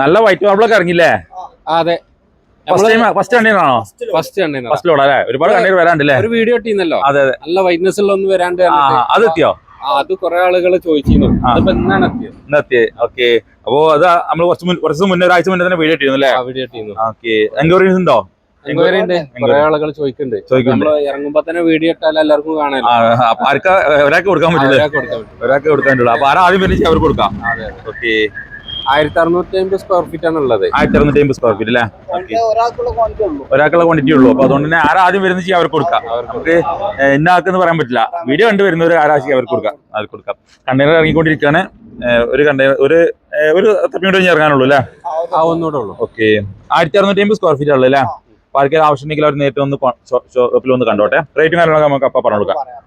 നല്ല വൈറ്റ് മാർബിളൊക്കെ ഇറങ്ങില്ലേ അതെ. ഫസ്റ്റ് ഫസ്റ്റ് കണ്ടീനാണോ ഫസ്റ്റ് കണ്ടേ ഫസ്റ്റ് ലോഡ് അല്ലേ? ഒരുപാട് വരാണ്ടല്ലേ? ഒരു വീഡിയോ അതെ അതെ. നല്ല വൈറ്റ്നസ് ഉള്ള ഒന്ന് വരാണ്ട് അത് എത്തിയോ? ആ, അത് കുറെ ആളുകൾ ചോദിച്ചിരുന്നു. ആ. അതിപ്പോ എന്നാണ് എത്തിയത്? ഇന്ന് എത്തി ഓക്കെ അപ്പോ അത് നമ്മൾ കുറച്ച് മുൻ- കുറച്ച് ദിവസം മുന്നേ ഒരാഴ്ച മുന്നേ തന്നെ വീഡിയോ ഇട്ടിരുന്നു അല്ലേ? ആ വീഡിയോ ഓക്കെ എൻക്വയറീസ് ഉണ്ടോ? എൻക്വയറി ഉണ്ട് കുറെ ആളുകൾ ചോദിക്കുന്നുണ്ട് നമ്മൾ ഇറങ്ങുമ്പോ തന്നെ വീഡിയോ ഇട്ടാൽ എല്ലാവർക്കും അപ്പൊ ആർക്കാ ഒരാൾക്ക് കൊടുക്കാൻ പറ്റില്ല ഒരാൾക്ക് കൊടുക്കാൻ പറ്റില്ല അപ്പൊ വരുന്ന അവർക്ക് കൊടുക്കാം? ഓക്കെ ആയിരത്തി അറുന്നൂറ്റി അമ്പത് സ്ക്വയർ ഫീറ്റ് ആണ് ഉള്ളത്. ആയിരത്തി അറുന്നൂറ്റി അമ്പത് സ്ക്വയർ ഫീറ്റ് അല്ലേ. ഒരാൾക്കുള്ള ക്വാണ്ടിറ്റി ഉള്ളൂ. ഒരാൾക്കുള്ള ക്വാണ്ടിറ്റി ഉള്ളൂ. അപ്പൊ അതുകൊണ്ട് തന്നെ ആരാദ്യം വരുന്ന ചെയ്യാൻ അവർക്ക് കൊടുക്കാം. നമുക്ക് ഇന്ന ആൾക്കെന്ന് പറയാൻ പറ്റില്ല. വീഡിയോ കണ്ടു വരുന്നവർ ആരാശിക്ക് അവർക്ക് കൊടുക്കാം. അവർക്ക് കൊടുക്കാം. കണ്ടെയ്നർ ഇറങ്ങിക്കൊണ്ടിരിക്കുകയാണ് ഒരു കണ്ടെയ്നർ ഒരു ഒരു കഴിഞ്ഞ് ഇറങ്ങാനുള്ളൂ അല്ലേ ആ ഒന്നുകൂടെ ഉള്ളൂ. ഓക്കെ. ആയിരത്തി അറുന്നൂറ്റി അമ്പത് സ്ക്വയർ ഫീറ്റ് ഉള്ളൂ അല്ലേ അപ്പൊ ആവശ്യമെങ്കിൽ ആവശ്യമുണ്ടെങ്കിൽ അവർ നേരിട്ട് ഒന്ന് ഷോപ്പിൽ ഒന്ന് കണ്ടോട്ടെ. റേറ്റും കാര്യങ്ങളൊക്കെ നമുക്ക് അപ്പം പറഞ്ഞു കൊടുക്കാം. പറയാം